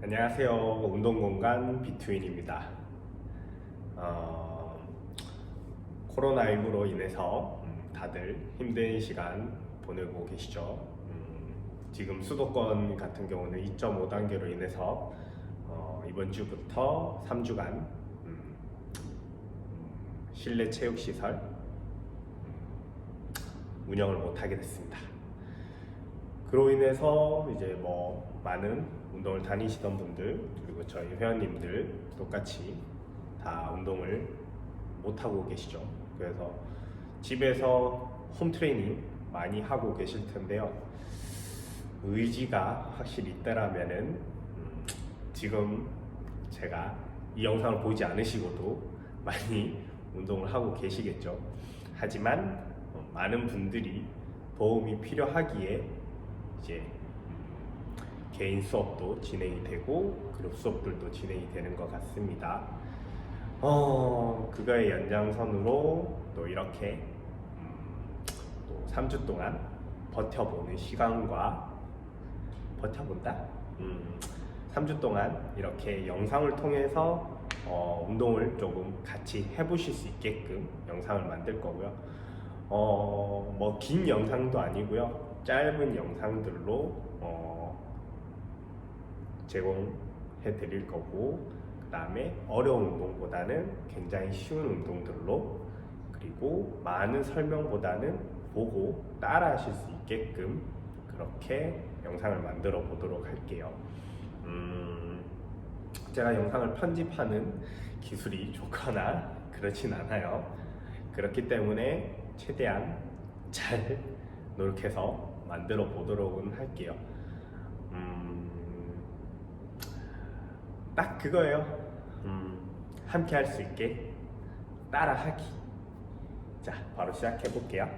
안녕하세요. 운동공간 비트윈입니다. 어, 코로나19로 인해서 음, 다들 힘든 시간 보내고 계시죠. 음, 지금 수도권 같은 경우는 2.5단계로 인해서 어, 이번 주부터 3주간 음, 실내 체육시설 음, 운영을 못하게 됐습니다. 그로 인해서 이제 뭐 많은 운동을 다니시던 분들 그리고 저희 회원님들 똑같이 다 운동을 못 하고 계시죠. 그래서 집에서 홈 트레이닝 많이 하고 계실 텐데요. 의지가 확실히 있다라면은 음, 지금 제가 이 영상을 보지 않으시고도 많이 운동을 하고 계시겠죠. 하지만 어, 많은 분들이 도움이 필요하기에 이제 음, 개인 수업도 진행이 되고 그룹 수업들도 진행이 되는 것 같습니다. 어, 그거의 연장선으로 또 이렇게 음, 또 3주 동안 버텨보는 시간과 버텨본다? 음, 3주 동안 이렇게 영상을 통해서 어, 운동을 조금 같이 해보실 수 있게끔 영상을 만들 거고요. 어, 뭐 긴 영상도 아니고요. 짧은 영상들로 어, 제공해 드릴 거고 그 다음에 어려운 운동보다는 굉장히 쉬운 운동들로 그리고 많은 설명보다는 보고 따라 하실 수 있게끔 그렇게 영상을 만들어 보도록 할게요. 음, 제가 영상을 편집하는 기술이 좋거나 그렇진 않아요. 그렇기 때문에 최대한 잘 노력해서 만들어 보도록은 할게요. 음, 딱 그거예요. 음, 함께 할 수 있게 따라하기. 자, 바로 시작해 볼게요.